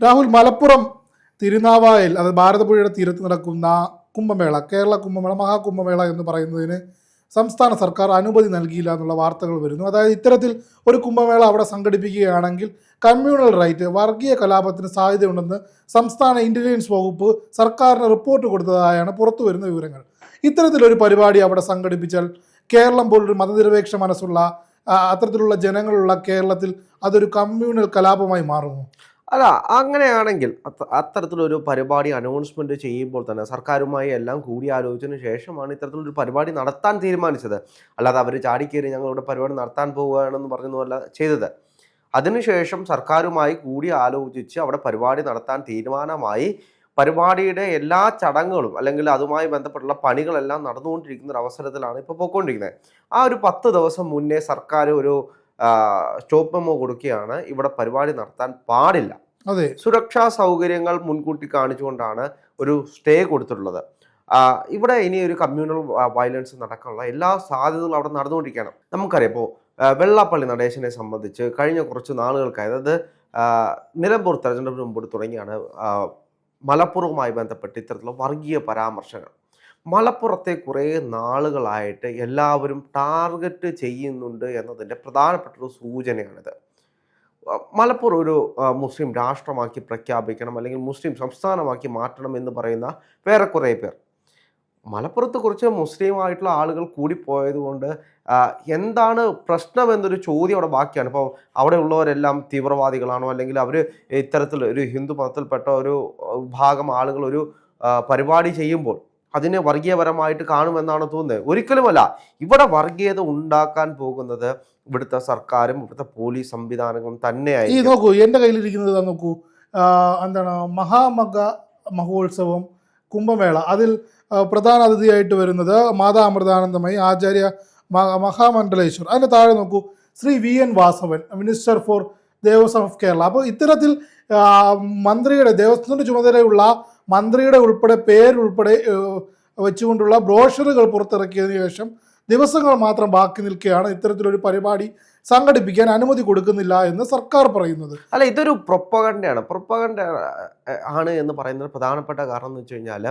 രാഹുൽ മലപ്പുറം തിരുനാവായൽ അത് ഭാരതപ്പുഴയുടെ തീരത്ത് നടക്കുന്ന കുംഭമേള കേരള കുംഭമേള മഹാകുംഭമേള എന്ന് പറയുന്നതിന് സംസ്ഥാന സർക്കാർ അനുമതി നൽകിയില്ല എന്നുള്ള വാർത്തകൾ വരുന്നു. അതായത് ഇത്തരത്തിൽ ഒരു കുംഭമേള അവിടെ സംഘടിപ്പിക്കുകയാണെങ്കിൽ കമ്മ്യൂണൽ റൈറ്റ് വർഗീയ കലാപത്തിന് സാധ്യതയുണ്ടെന്ന് സംസ്ഥാന ഇന്റലിജൻസ് വകുപ്പ് സർക്കാരിന് റിപ്പോർട്ട് കൊടുത്തതായാണ് പുറത്തു വരുന്ന വിവരങ്ങൾ. ഇത്തരത്തിലൊരു പരിപാടി അവിടെ സംഘടിപ്പിച്ചാൽ കേരളം പോലൊരു മതനിരപേക്ഷ മനസ്സുള്ള അത്തരത്തിലുള്ള ജനങ്ങളുള്ള കേരളത്തിൽ അതൊരു കമ്മ്യൂണൽ കലാപമായി മാറുന്നു അല്ല അങ്ങനെയാണെങ്കിൽ അത്ത- അത്തരത്തിലൊരു പരിപാടി അനൗൺസ്മെന്റ് ചെയ്യുമ്പോൾ തന്നെ സർക്കാരുമായി എല്ലാം കൂടിയാലോചിച്ചതിന് ശേഷമാണ് ഇത്തരത്തിലൊരു പരിപാടി നടത്താൻ തീരുമാനിച്ചത്. അല്ലാതെ അവർ ചാടിക്കേറി ഞങ്ങൾ ഇവിടെ പരിപാടി നടത്താൻ പോവുകയാണെന്ന് പറഞ്ഞൊന്നുമല്ല ചെയ്തത്. അതിനുശേഷം സർക്കാരുമായി കൂടി ആലോചിച്ച് അവിടെ പരിപാടി നടത്താൻ തീരുമാനമായി പരിപാടിയുടെ എല്ലാ ചടങ്ങുകളും അല്ലെങ്കിൽ അതുമായി ബന്ധപ്പെട്ടുള്ള പണികളെല്ലാം നടന്നുകൊണ്ടിരിക്കുന്ന ഒരു അവസരത്തിലാണ് ഇപ്പോൾ പോയിക്കൊണ്ടിരിക്കുന്നത്. ആ ഒരു പത്ത് ദിവസം മുന്നേ സർക്കാർ ഒരു സ്റ്റോപ്പ് മെമ്മോ കൊടുക്കുകയാണ്. ഇവിടെ പരിപാടി നടത്താൻ പാടില്ല. അതെ. സുരക്ഷാ സൗകര്യങ്ങൾ മുൻകൂട്ടി കാണിച്ചുകൊണ്ടാണ് ഒരു സ്റ്റേ കൊടുത്തിട്ടുള്ളത്. ഇവിടെ ഇനി ഒരു കമ്മ്യൂണൽ വയലൻസ് നടക്കാനുള്ള എല്ലാ സാധ്യതകളും അവിടെ നടന്നുകൊണ്ടിരിക്കുകയാണ്. നമുക്കറിയാം ഇപ്പോൾ വെള്ളാപ്പള്ളി നടേശനെ സംബന്ധിച്ച് കഴിഞ്ഞ കുറച്ച് നാളുകൾക്കായി അതായത് നിലമ്പൂർ തെരഞ്ഞെടുപ്പിന് മുമ്പോട്ട് തുടങ്ങിയാണ് മലപ്പുറവുമായി ബന്ധപ്പെട്ട് ഇത്തരത്തിലുള്ള വർഗീയ പരാമർശങ്ങൾ. മലപ്പുറത്തെ കുറേ നാളുകളായിട്ട് എല്ലാവരും ടാർഗറ്റ് ചെയ്യുന്നുണ്ട് എന്നതിന്റെ പ്രധാനപ്പെട്ട ഒരു സൂചനയാണിത് മലപ്പുറം ഒരു മുസ്ലിം രാഷ്ട്രമാക്കി പ്രഖ്യാപിക്കണം അല്ലെങ്കിൽ മുസ്ലിം സംസ്ഥാനമാക്കി മാറ്റണം എന്ന് പറയുന്ന വേറെ കുറേ പേർ. മലപ്പുറത്ത് കുറച്ച് മുസ്ലിമായിട്ടുള്ള ആളുകൾ കൂടിപ്പോയത് കൊണ്ട് എന്താണ് പ്രശ്നം എന്നൊരു ചോദ്യം അവിടെ ബാക്കിയാണ്. ഇപ്പോൾ അവിടെ ഉള്ളവരെല്ലാം തീവ്രവാദികളാണോ? അല്ലെങ്കിൽ അവർ ഇത്തരത്തിൽ ഒരു ഹിന്ദു മതത്തിൽപ്പെട്ട ഒരു ഭാഗം ആളുകൾ ഒരു പരിപാടി ചെയ്യുമ്പോൾ അതിനെ വർഗീയപരമായിട്ട് കാണുമെന്നാണ് തോന്നുന്നത്. ഒരിക്കലുമല്ല ഇവിടെ വർഗീയത ഉണ്ടാക്കാൻ പോകുന്നത് ഇവിടുത്തെ സർക്കാരും ഇവിടുത്തെ പോലീസ് സംവിധാനങ്ങളും ഈ നോക്കൂ എന്റെ കയ്യിലിരിക്കുന്നത് നോക്കൂ. എന്താണ് മഹാമഗ മഹോത്സവം കുംഭമേള. അതിൽ പ്രധാന അതിഥിയായിട്ട് വരുന്നത് മാതാ അമൃതാനന്ദമയി ആചാര്യ മഹാമണ്ഡലേശ്വർ. അതിന്റെ താഴെ നോക്കൂ Shri V N Vasavan minister for Devaswom of Kerala. അപ്പോൾ ഇത്തരത്തിൽ മന്ത്രിയുടെ ദേവസ്വത്തിന്റെ ചുമതലയുള്ള മന്ത്രിയുടെ ഉൾപ്പെടെ പേരുൾപ്പെടെ വെച്ചുകൊണ്ടുള്ള ബ്രോഷറുകൾ പുറത്തിറക്കിയതിനു ശേഷം ദിവസങ്ങൾ മാത്രം ബാക്കി നിൽക്കുകയാണ് ഇത്തരത്തിലൊരു പരിപാടി സംഘടിപ്പിക്കാൻ അനുമതി കൊടുക്കുന്നില്ല എന്ന് സർക്കാർ പറയുന്നത്. അല്ല ഇതൊരു പ്രൊപ്പകണ്ടയാണ് പ്രൊപ്പകണ്ട ആണ് എന്ന് പറയുന്നത് പ്രധാനപ്പെട്ട കാരണം എന്ന് വെച്ച് കഴിഞ്ഞാൽ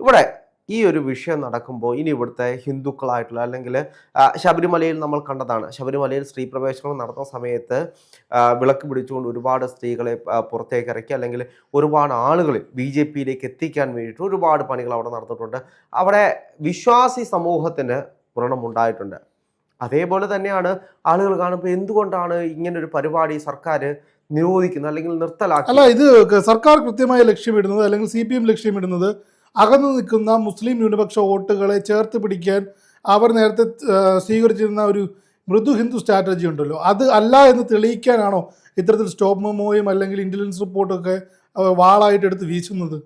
ഇവിടെ ഈ ഒരു വിഷയം നടക്കുമ്പോൾ ഇനി ഇവിടുത്തെ ഹിന്ദുക്കളായിട്ടുള്ള അല്ലെങ്കിൽ ശബരിമലയിൽ നമ്മൾ കണ്ടതാണ്. ശബരിമലയിൽ സ്ത്രീ പ്രവേശനം നടത്തുന്ന സമയത്ത് വിളക്ക് പിടിച്ചുകൊണ്ട് ഒരുപാട് സ്ത്രീകളെ പുറത്തേക്ക് ഇറക്കി അല്ലെങ്കിൽ ഒരുപാട് ആളുകൾ ബി ജെ പിയിലേക്ക് എത്തിക്കാൻ വേണ്ടിയിട്ട് ഒരുപാട് പണികൾ അവിടെ നടന്നിട്ടുണ്ട്. അവിടെ വിശ്വാസി സമൂഹത്തിന് വ്രണമുണ്ടായിട്ടുണ്ട്. അതേപോലെ തന്നെയാണ് ആളുകൾ കാണുമ്പോൾ എന്തുകൊണ്ടാണ് ഇങ്ങനെ ഒരു പരിപാടി സർക്കാർ നിരോധിക്കുന്നത് അല്ലെങ്കിൽ നിർത്തലാക്കുന്നത് അല്ല ഇത് സർക്കാർ കൃത്യമായി ലക്ഷ്യമിടുന്നത് അല്ലെങ്കിൽ സി പി എം ലക്ഷ്യമിടുന്നത് അകന്നു നിൽക്കുന്ന മുസ്ലിം ന്യൂനപക്ഷ വോട്ടുകളെ ചേർത്ത് പിടിക്കാൻ അവർ നേരത്തെ സ്വീകരിച്ചിരുന്ന ഒരു മൃദു ഹിന്ദു സ്ട്രാറ്റജി ഉണ്ടല്ലോ. അത് അല്ല എന്ന് തെളിയിക്കാനാണോ ഇത്തരത്തിൽ സ്റ്റോപ്പ് മെമ്മോയും അല്ലെങ്കിൽ ഇന്റലിജൻസ് റിപ്പോർട്ടൊക്കെ വാളായിട്ട് എടുത്ത് വീശുന്നത്?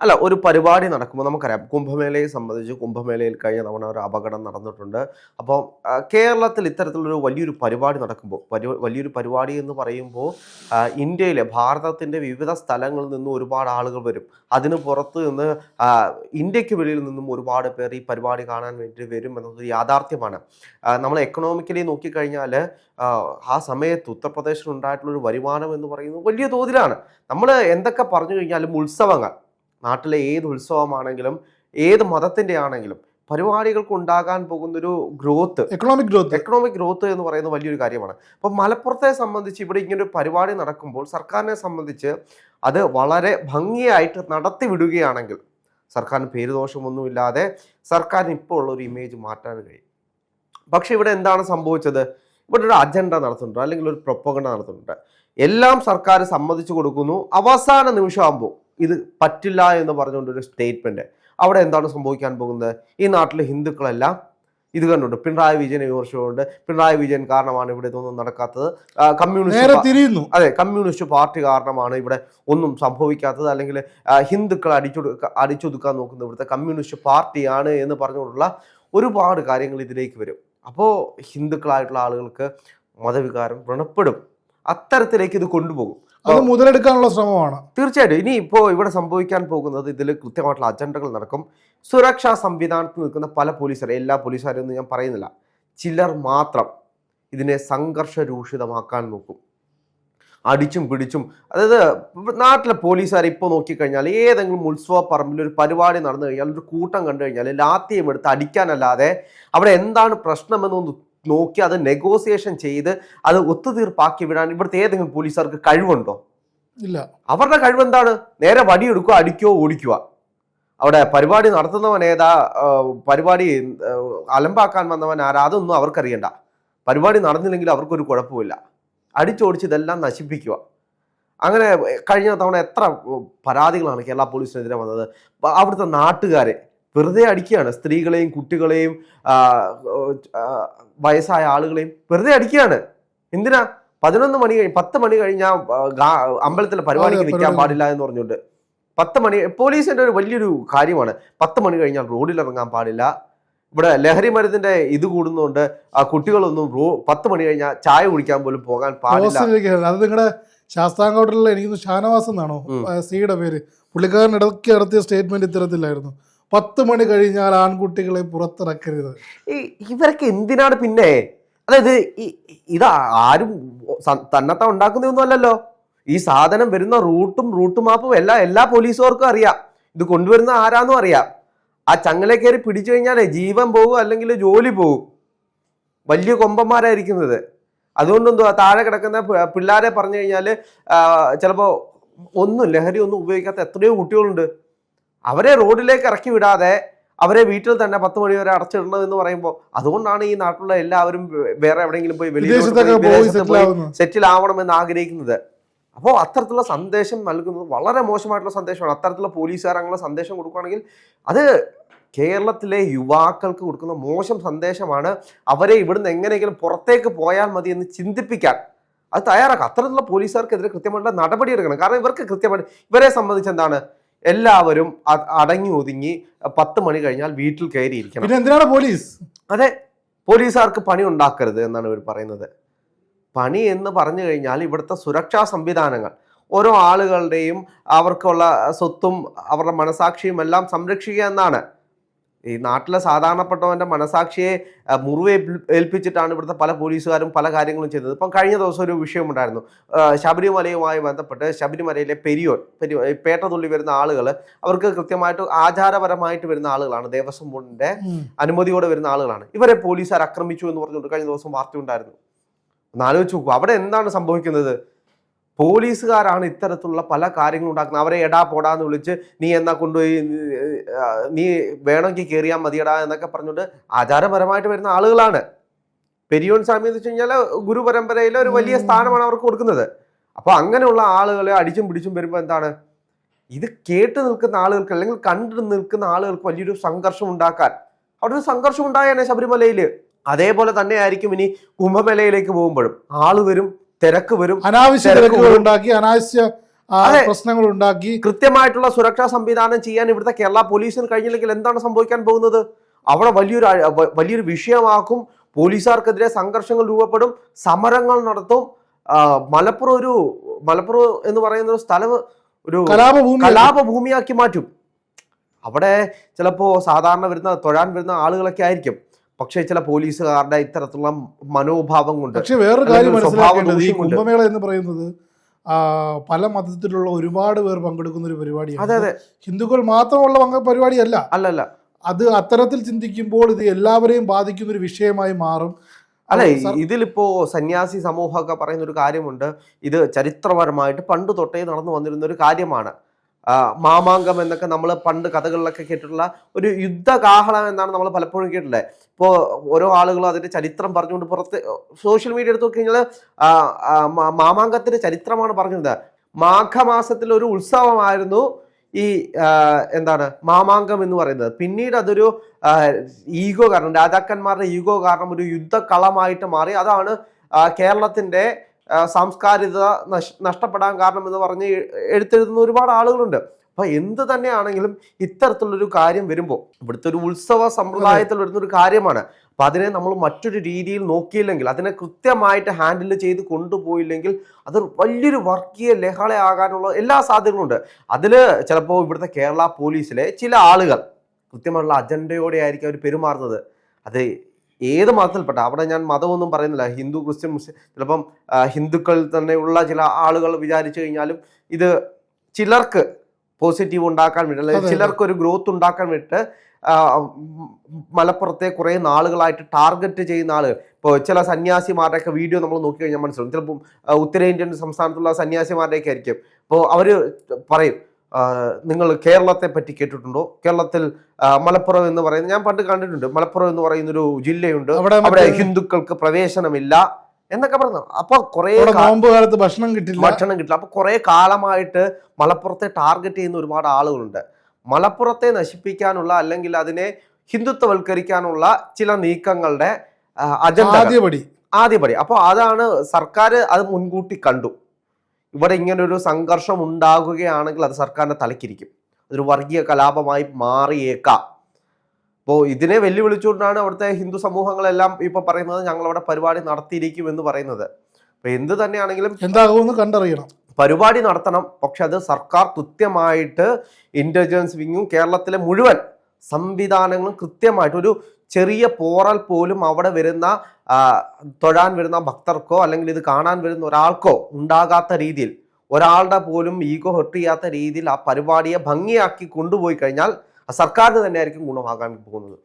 അല്ല ഒരു പരിപാടി നടക്കുമ്പോൾ നമുക്കറിയാം കുംഭമേളയെ സംബന്ധിച്ച് കുംഭമേളയിൽ കഴിഞ്ഞ തവണ ഒരു അപകടം നടന്നിട്ടുണ്ട്. അപ്പോൾ കേരളത്തിൽ ഇത്തരത്തിലൊരു വലിയൊരു പരിപാടി നടക്കുമ്പോൾ വലിയൊരു പരിപാടി എന്ന് പറയുമ്പോൾ ഇന്ത്യയിലെ ഭാരതത്തിന്റെ വിവിധ സ്ഥലങ്ങളിൽ നിന്നും ഒരുപാട് ആളുകൾ വരും. അതിന് പുറത്ത് നിന്ന് ഇന്ത്യയ്ക്ക് വെളിയിൽ നിന്നും ഒരുപാട് പേർ ഈ പരിപാടി കാണാൻ വേണ്ടി വരും എന്നത് യാഥാർത്ഥ്യമാണ്. നമ്മൾ എക്കണോമിക്കലി നോക്കിക്കഴിഞ്ഞാൽ ആ, സമയത്ത് ഉത്തർപ്രദേശിൽ ഉണ്ടായിട്ടുള്ള ഒരു വരുമാനം എന്ന് പറയുന്നത് വലിയ തോതിലാണ്. നമ്മൾ എന്തൊക്കെ പറഞ്ഞു കഴിഞ്ഞാലും ഉത്സവങ്ങൾ നാട്ടിലെ ഏത് ഉത്സവമാണെങ്കിലും ഏത് മതത്തിന്റെ ആണെങ്കിലും പരിപാടികൾക്ക് ഉണ്ടാകാൻ പോകുന്നൊരു growth economic growth economic growth എന്ന് പറയുന്നത് വലിയൊരു കാര്യമാണ്. അപ്പോൾ മലപ്പുറത്തെ സംബന്ധിച്ച് ഇവിടെ ഇങ്ങനൊരു പരിപാടി നടക്കുമ്പോൾ സർക്കാരിനെ സംബന്ധിച്ച് അത് വളരെ ഭംഗിയായിട്ട് നടത്തി വിടുകയാണെങ്കിൽ സർക്കാരിന് പേരുദോഷമൊന്നുമില്ലാതെ സർക്കാരിന് ഇപ്പോൾ ഉള്ള ഒരു ഇമേജ് മാറ്റാൻ കഴിയും. പക്ഷെ ഇവിടെ എന്താണ് സംഭവിച്ചത്? ഇവിടെ ഒരു അജണ്ട നടത്തുന്നുണ്ട് അല്ലെങ്കിൽ ഒരു പ്രൊപ്പഗണ്ട നടത്തുന്നുണ്ട്. എല്ലാം സർക്കാർ സമ്മതിച്ചു കൊടുക്കുന്നു. അവസാന നിമിഷമാകുമ്പോൾ ഇത് പറ്റില്ല എന്ന് പറഞ്ഞുകൊണ്ടൊരു സ്റ്റേറ്റ്മെന്റ് അവിടെ എന്താണ് സംഭവിക്കാൻ പോകുന്നത്? ഈ നാട്ടിലെ ഹിന്ദുക്കളെല്ലാം ഇത് കണ്ടുണ്ട്. പിണറായി വിജയനെ വിമർശിച്ചുകൊണ്ട് പിണറായി വിജയൻ കാരണമാണ് ഇവിടെ ഇതൊന്നും നടക്കാത്തത്. കമ്മ്യൂണിസ്റ്റ് അതെ കമ്മ്യൂണിസ്റ്റ് പാർട്ടി കാരണമാണ് ഇവിടെ ഒന്നും സംഭവിക്കാത്തത്. അല്ലെങ്കിൽ ഹിന്ദുക്കൾ അടിച്ചൊടു അടിച്ചൊതുക്കാൻ നോക്കുന്ന ഇവിടുത്തെ കമ്മ്യൂണിസ്റ്റ് പാർട്ടിയാണ് എന്ന് പറഞ്ഞുകൊണ്ടുള്ള ഒരുപാട് കാര്യങ്ങൾ ഇതിലേക്ക് വരും. അപ്പോൾ ഹിന്ദുക്കളായിട്ടുള്ള ആളുകൾക്ക് മതവികാരം വ്രണപ്പെടും. അത്തരത്തിലേക്ക് ഇത് കൊണ്ടുപോകും. അത് മുതലെടുക്കാനുള്ള ശ്രമമാണ്. തീർച്ചയായിട്ടും. ഇനി ഇപ്പോൾ ഇവിടെ സംഭവിക്കാൻ പോകുന്നത് ഇതിൽ കൃത്യമായിട്ടുള്ള അജണ്ടകൾ നടക്കും. സുരക്ഷാ സംവിധാനത്തിൽ നിൽക്കുന്ന പല പോലീസുകാരും എല്ലാ പോലീസുകാരും ഒന്നും ഞാൻ പറയുന്നില്ല. ചിലർ മാത്രം ഇതിനെ സംഘർഷ രൂഷിതമാക്കാൻ നോക്കും. അടിച്ചും പിടിച്ചും. അതായത് നാട്ടിലെ പോലീസുകാർ ഇപ്പോൾ നോക്കിക്കഴിഞ്ഞാൽ ഏതെങ്കിലും ഉത്സവ പറമ്പിൽ ഒരു പരിപാടി നടന്നു കഴിഞ്ഞാൽ ഒരു കൂട്ടം കണ്ടു കഴിഞ്ഞാൽ ലാത്തിയും എടുത്ത് അടിക്കാനല്ലാതെ അവിടെ എന്താണ് പ്രശ്നമെന്നൊന്ന് നോക്കി അത് നെഗോസിയേഷൻ ചെയ്ത് അത് ഒത്തുതീർപ്പാക്കി വിടാൻ ഇവിടുത്തെ ഏതെങ്കിലും പോലീസുകാർക്ക് കഴിവുണ്ടോ? ഇല്ല. അവരുടെ കഴിവ് എന്താണ് നേരെ വടിയെടുക്കുക അടിക്കോ ഓടിക്കുക. അവിടെ പരിപാടി നടത്തുന്നവൻ ഏതാ പരിപാടി അലമ്പാക്കാൻ വന്നവൻ ആരാ? അതൊന്നും അവർക്കറിയണ്ട. പരിപാടി നടന്നില്ലെങ്കിൽ അവർക്കൊരു കുഴപ്പമില്ല അടിച്ചോടിച്ച് ഇതെല്ലാം നശിപ്പിക്കുക. അങ്ങനെ കഴിഞ്ഞ തവണ എത്ര പരാതികളാണ് കേരള പോലീസിനെതിരെ വന്നത്? അവിടുത്തെ നാട്ടുകാരെ വെറുതെ അടിക്കുകയാണ്. സ്ത്രീകളെയും കുട്ടികളെയും വയസ്സായ ആളുകളെയും വെറുതെ അടിക്കുകയാണ്. എന്തിനാ? പതിനൊന്ന് മണി കഴിഞ്ഞ് പത്ത് മണി കഴിഞ്ഞാൽ അമ്പലത്തിലെ പരിപാടിക്ക് നിൽക്കാൻ പാടില്ല എന്ന് പറഞ്ഞുകൊണ്ട്. പത്ത് മണി പോലീസിന്റെ ഒരു വലിയൊരു കാര്യമാണ്. പത്ത് മണി കഴിഞ്ഞാൽ റോഡിൽ ഇറങ്ങാൻ പാടില്ല. ഇവിടെ ലഹരി മരുന്നിന്റെ ഇത് കൂടുന്നതുകൊണ്ട് ആ കുട്ടികളൊന്നും റോ പത്ത് മണി കഴിഞ്ഞാൽ ചായ കുടിക്കാൻ പോലും പോകാൻ പാടില്ല. അത് നിങ്ങളുടെ ശാസ്താംകോട്ടിലുള്ള എനിക്ക് ഷാനവാസ് എന്നാണോ. സിയുടെ പേര്. പുള്ളിക്കാരൻ ഇടയ്ക്ക് നടത്തിയ സ്റ്റേറ്റ്മെന്റ് ഇത്തരത്തിലായിരുന്നു. പത്ത് മണി കഴിഞ്ഞാൽ ആൺകുട്ടികളെ പുറത്തിറക്കരുത്. ഇവർക്ക് എന്തിനാണ് പിന്നെ? അതായത് ഇത് ആരും തന്നത്ത ഉണ്ടാക്കുന്നതൊന്നും അല്ലല്ലോ ഈ സാധനം വരുന്ന റൂട്ടും റൂട്ട് മാപ്പും എല്ലാം എല്ലാ പോലീസുകാർക്കും അറിയാം. ഇത് കൊണ്ടുവരുന്ന ആരാന്നും അറിയാം. ആ ചങ്ങല കയറി പിടിച്ചു കഴിഞ്ഞാലേ ജീവൻ പോകും അല്ലെങ്കിൽ ജോലി പോകും വലിയ കൊമ്പന്മാരായിരിക്കുന്നത്. അതുകൊണ്ട് താഴെ കിടക്കുന്ന പിള്ളേരെ പറഞ്ഞു കഴിഞ്ഞാൽ ചിലപ്പോൾ ഒന്നും ലഹരി ഒന്നും ഉപയോഗിക്കാത്ത എത്രയോ കുട്ടികളുണ്ട്. അവരെ റോഡിലേക്ക് ഇറക്കി വിടാതെ അവരെ വീട്ടിൽ തന്നെ പത്ത് മണി വരെ അടച്ചിടണം എന്ന് പറയുമ്പോൾ അതുകൊണ്ടാണ് ഈ നാട്ടിലുള്ള എല്ലാവരും വേറെ എവിടെയെങ്കിലും പോയി സെറ്റിൽ സെറ്റിൽ ആവണമെന്ന് ആഗ്രഹിക്കുന്നത്. അപ്പോൾ അത്തരത്തിലുള്ള സന്ദേശം നൽകുന്നത് വളരെ മോശമായിട്ടുള്ള സന്ദേശമാണ്. അത്തരത്തിലുള്ള പോലീസുകാർ അങ്ങനെ സന്ദേശം കൊടുക്കുകയാണെങ്കിൽ അത് കേരളത്തിലെ യുവാക്കൾക്ക് കൊടുക്കുന്ന മോശം സന്ദേശമാണ്. അവരെ ഇവിടുന്ന് എങ്ങനെയെങ്കിലും പുറത്തേക്ക് പോയാൽ മതി എന്ന് ചിന്തിപ്പിക്കാൻ അത് തയ്യാറാക്കാം അത്തരത്തിലുള്ള പോലീസുകാർക്കെതിരെ കൃത്യമായിട്ടുള്ള നടപടിയെടുക്കണം. കാരണം ഇവർക്ക് കൃത്യമായിട്ട് ഇവരെ സംബന്ധിച്ച് എന്താണ്? എല്ലാവരും അടങ്ങി ഒതുങ്ങി പത്ത് മണി കഴിഞ്ഞാൽ വീട്ടിൽ കയറിയിരിക്കണം. പിന്നെ എന്തിനാണ് പോലീസ്? അതെ പോലീസുകാർക്ക് പണി ഉണ്ടാക്കരുത് എന്നാണ് ഇവർ പറയുന്നത്. പണി എന്ന് പറഞ്ഞു കഴിഞ്ഞാൽ ഇവിടുത്തെ സുരക്ഷാ സംവിധാനങ്ങൾ. ഓരോ ആളുകളുടെയും അവർക്കുള്ള സ്വത്തും അവരുടെ മനസാക്ഷിയും എല്ലാം സംരക്ഷിക്കുക എന്നാണ്. ഈ നാട്ടിലെ സാധാരണപ്പെട്ടവന്റെ മനസാക്ഷിയെ മുറിവ് ഏൽപ്പിച്ചിട്ടാണ് ഇവിടുത്തെ പല പോലീസുകാരും പല കാര്യങ്ങളും ചെയ്തത്. ഇപ്പം കഴിഞ്ഞ ദിവസം ഒരു വിഷയമുണ്ടായിരുന്നു. ശബരിമലയുമായി ബന്ധപ്പെട്ട് ശബരിമലയിലെ പെരിയോൻ പെരിയോ ഈ പേട്ട തുള്ളി വരുന്ന ആളുകൾ അവർക്ക് കൃത്യമായിട്ട് ആചാരപരമായിട്ട് വരുന്ന ആളുകളാണ്. ദേവസ്വം ബോർഡിന്റെ. അനുമതിയോടെ വരുന്ന ആളുകളാണ്. ഇവരെ പോലീസുകാർ ആക്രമിച്ചു എന്ന് പറഞ്ഞുകൊണ്ട് കഴിഞ്ഞ ദിവസം വാർത്തയുണ്ടായിരുന്നു ആലോചിച്ച് നോക്കൂ. അവിടെ എന്താണ് സംഭവിക്കുന്നത്? പോലീസുകാരാണ് ഇത്തരത്തിലുള്ള പല കാര്യങ്ങളും ഉണ്ടാക്കുന്നത്. അവരെ എടാ പോടാന്ന് വിളിച്ച് നീ എന്നാ കൊണ്ടുപോയി നീ വേണമെങ്കിൽ കയറിയാൽ മതിയടാ എന്നൊക്കെ പറഞ്ഞുകൊണ്ട് ആചാരപരമായിട്ട് വരുന്ന ആളുകളാണ്. പെരിയോൺ സ്വാമി എന്ന് വെച്ച് കഴിഞ്ഞാൽ ഗുരു പരമ്പരയിലെ ഒരു വലിയ സ്ഥാനമാണ് അവർക്ക് കൊടുക്കുന്നത്. അപ്പൊ അങ്ങനെയുള്ള ആളുകളെ അടിച്ചും പിടിച്ചും വരുമ്പോൾ എന്താണ്? ഇത് കേട്ട് നിൽക്കുന്ന ആളുകൾക്ക് അല്ലെങ്കിൽ കണ്ടു നിൽക്കുന്ന ആളുകൾക്ക് വലിയൊരു സംഘർഷം ഉണ്ടാക്കാൻ. അവിടെ ഒരു സംഘർഷം ഉണ്ടായാണ് ശബരിമലയിൽ അതേപോലെ തന്നെ ആയിരിക്കും ഇനി കുംഭമേളയിലേക്ക് പോകുമ്പോഴും. ആൾ വരും തിരക്ക് വരും അനാവശ്യ തിരക്ക് തിരക്കുകൾ ഉണ്ടാക്കി അനാവശ്യ പ്രശ്നങ്ങൾ ഉണ്ടാക്കി. കൃത്യമായിട്ടുള്ള സുരക്ഷാ സംവിധാനം ചെയ്യാൻ ഇവിടുത്തെ കേരള പോലീസിന് കഴിഞ്ഞില്ലെങ്കിൽ എന്താണ് സംഭവിക്കാൻ പോകുന്നത്? അവിടെ വലിയൊരു വലിയൊരു വിഷയമാക്കും. പോലീസുകാർക്കെതിരെ സംഘർഷങ്ങൾ രൂപപ്പെടും സമരങ്ങൾ നടത്തും. മലപ്പുറം ഒരു മലപ്പുറം എന്ന് പറയുന്ന ഒരു സ്ഥലം ഒരു കലാപഭൂമി കലാപഭൂമിയാക്കി മാറ്റും. അവിടെ ചിലപ്പോ സാധാരണ വരുന്ന തൊഴാൻ വരുന്ന ആളുകളൊക്കെ ആയിരിക്കും. പക്ഷേ ചില പോലീസുകാരുടെ ഇത്തരത്തിലുള്ള മനോഭാവം കൊണ്ട് പക്ഷേ വേറൊരു കാര്യം മനസ്സിലാക്കേണ്ടത് ഈ കുംഭമേള എന്ന് പറയുന്നത് പല മതത്തിലുള്ള ഒരുപാട് പേർ പങ്കെടുക്കുന്ന ഒരു അതെ പരിപാടിയാണ്. അതെ ഹിന്ദുക്കൾ മാത്രമുള്ള പരിപാടിയല്ല. അല്ലല്ല. അത് അത്തരത്തിൽ ചിന്തിക്കുമ്പോൾ ഇത് എല്ലാവരെയും ബാധിക്കുന്ന ഒരു വിഷയമായി മാറും. അല്ലെ അത് ഇതിലിപ്പോ സന്യാസി സമൂഹമൊക്കെ പറയുന്ന ഒരു കാര്യമുണ്ട്. ഇത് ചരിത്രപരമായിട്ട് പണ്ട് തൊട്ടേ നടന്നു വന്നിരുന്ന ഒരു കാര്യമാണ്. മാമാങ്കം എന്നൊക്കെ നമ്മൾ പണ്ട് കഥകളിലൊക്കെ കേട്ടിട്ടുള്ള ഒരു യുദ്ധകാഹളം എന്നാണ് നമ്മൾ പലപ്പോഴും കേട്ടിട്ടുള്ളത്. ഇപ്പോൾ ഓരോ ആളുകളും അതിന്റെ ചരിത്രം പറഞ്ഞുകൊണ്ട് പുറത്ത് സോഷ്യൽ മീഡിയ എടുത്ത് നോക്കി കഴിഞ്ഞാൽ മാമാങ്കത്തിന്റെ ചരിത്രമാണ് പറഞ്ഞത്. മാഘമാസത്തിൽ ഒരു ഉത്സവമായിരുന്നു ഈ എന്താണ് മാമാങ്കം എന്ന് പറയുന്നത്. പിന്നീട് അതൊരു ഈഗോ കാരണം രാജാക്കന്മാരുടെ ഈഗോ കാരണം ഒരു യുദ്ധക്കളമായിട്ട് മാറി. അതാണ് കേരളത്തിന്റെ സാംസ്കാരികത നഷ്- നഷ്ടപ്പെടാൻ കാരണം എന്ന് പറഞ്ഞ് എഴുത്തെഴുതുന്ന ഒരുപാട് ആളുകളുണ്ട്. അപ്പൊ എന്ത് തന്നെയാണെങ്കിലും ഇത്തരത്തിലുള്ളൊരു കാര്യം വരുമ്പോൾ ഇവിടുത്തെ ഒരു ഉത്സവ സമ്പ്രദായത്തിൽ വരുന്ന ഒരു കാര്യമാണ്. അപ്പൊ അതിനെ നമ്മൾ മറ്റൊരു രീതിയിൽ നോക്കിയില്ലെങ്കിൽ അതിനെ കൃത്യമായിട്ട് ഹാൻഡിൽ ചെയ്ത് കൊണ്ടുപോയില്ലെങ്കിൽ അത് വലിയൊരു വർഗീയ ലഹളയാകാനുള്ള എല്ലാ സാധ്യതകളുണ്ട് അതിൽ ചിലപ്പോൾ ഇവിടുത്തെ കേരള പോലീസിലെ ചില ആളുകൾ കൃത്യമായിട്ടുള്ള അജണ്ടയോടെ ആയിരിക്കും അവർ പെരുമാറുന്നത്. അത് ഏത് മതത്തിൽപ്പെട്ട അവിടെ ഞാൻ മതമൊന്നും പറയുന്നില്ല ഹിന്ദു ക്രിസ്ത്യൻ മുസ്ലിം ചിലപ്പം ഹിന്ദുക്കൾ തന്നെയുള്ള ചില ആളുകൾ വിചാരിച്ചു കഴിഞ്ഞാലും ഇത് ചിലർക്ക് പോസിറ്റീവ് ഉണ്ടാക്കാൻ വേണ്ടി അല്ലെങ്കിൽ. ചിലർക്ക് ഒരു ഗ്രോത്ത് ഉണ്ടാക്കാൻ വേണ്ടിയിട്ട് മലപ്പുറത്തെ കുറേ നാളുകളായിട്ട് ടാർഗറ്റ് ചെയ്യുന്ന ആളുകൾ ഇപ്പോൾ ചില സന്യാസിമാരുടെയൊക്കെ വീഡിയോ നമ്മൾ നോക്കി കഴിഞ്ഞാൽ മനസ്സിലാവും. ചിലപ്പം ഉത്തരേന്ത്യൻ സംസ്ഥാനത്തുള്ള സന്യാസിമാരുടെയൊക്കെ ആയിരിക്കും. അപ്പോൾ അവർ പറയും നിങ്ങൾ കേരളത്തെ പറ്റി കേട്ടിട്ടുണ്ടോ? കേരളത്തിൽ മലപ്പുറം എന്ന് പറയുന്നത് ഞാൻ പണ്ട് കണ്ടിട്ടുണ്ട് മലപ്പുറം എന്ന് പറയുന്നൊരു ജില്ലയുണ്ട്. അവിടെ ഹിന്ദുക്കൾക്ക് പ്രവേശനമില്ല എന്നൊക്കെ പറഞ്ഞു. അപ്പൊ കുറെ നോമ്പ് കാലത്ത് ഭക്ഷണം കിട്ടില്ല. ഭക്ഷണം കിട്ടില്ല. അപ്പൊ കുറെ കാലമായിട്ട് മലപ്പുറത്തെ ടാർഗറ്റ് ചെയ്യുന്ന ഒരുപാട് ആളുകളുണ്ട്. മലപ്പുറത്തെ നശിപ്പിക്കാനുള്ള അല്ലെങ്കിൽ അതിനെ ഹിന്ദുത്വവൽക്കരിക്കാനുള്ള ചില നീക്കങ്ങളുടെ അജണ്ട ആദ്യപടി. ആദ്യപടി. അപ്പോൾ അതാണ് സർക്കാർ അത് മുൻകൂട്ടി കണ്ടു. ഇവിടെ ഇങ്ങനെ ഒരു സംഘർഷം ഉണ്ടാകുകയാണെങ്കിൽ അത് സർക്കാരിന്റെ തലക്കിരിക്കും. അതൊരു വർഗീയ കലാപമായി മാറിയേക്കാം. അപ്പോൾ ഇതിനെ വെല്ലുവിളിച്ചുകൊണ്ടാണ് അവിടുത്തെ ഹിന്ദു സമൂഹങ്ങളെല്ലാം ഇപ്പൊ പറയുന്നത് ഞങ്ങൾ അവിടെ പരിപാടി നടത്തിയിരിക്കും എന്ന് പറയുന്നത്. അപ്പൊ എന്ത് തന്നെയാണെങ്കിലും എന്താകുമെന്ന് കണ്ടറിയണം. പരിപാടി നടത്തണം. പക്ഷെ അത് സർക്കാർ കൃത്യമായിട്ട് ഇന്റലിജൻസ് വിങ്ങും കേരളത്തിലെ മുഴുവൻ സംവിധാനങ്ങളും കൃത്യമായിട്ട് ഒരു ചെറിയ പോറൽ പോലും അവിടെ വരുന്ന തൊഴാൻ വരുന്ന ഭക്തർക്കോ അല്ലെങ്കിൽ ഇത് കാണാൻ വരുന്ന ഒരാൾക്കോ ഉണ്ടാകാത്ത രീതിയിൽ ഒരാളുടെ പോലും ഈഗോ ഹെർട്ട് ചെയ്യാത്ത രീതിയിൽ ആ പരിപാടിയെ ഭംഗിയാക്കി കൊണ്ടുപോയി കഴിഞ്ഞാൽ സർക്കാരിന് തന്നെയായിരിക്കും ഗുണമാകാൻ പോകുന്നത്.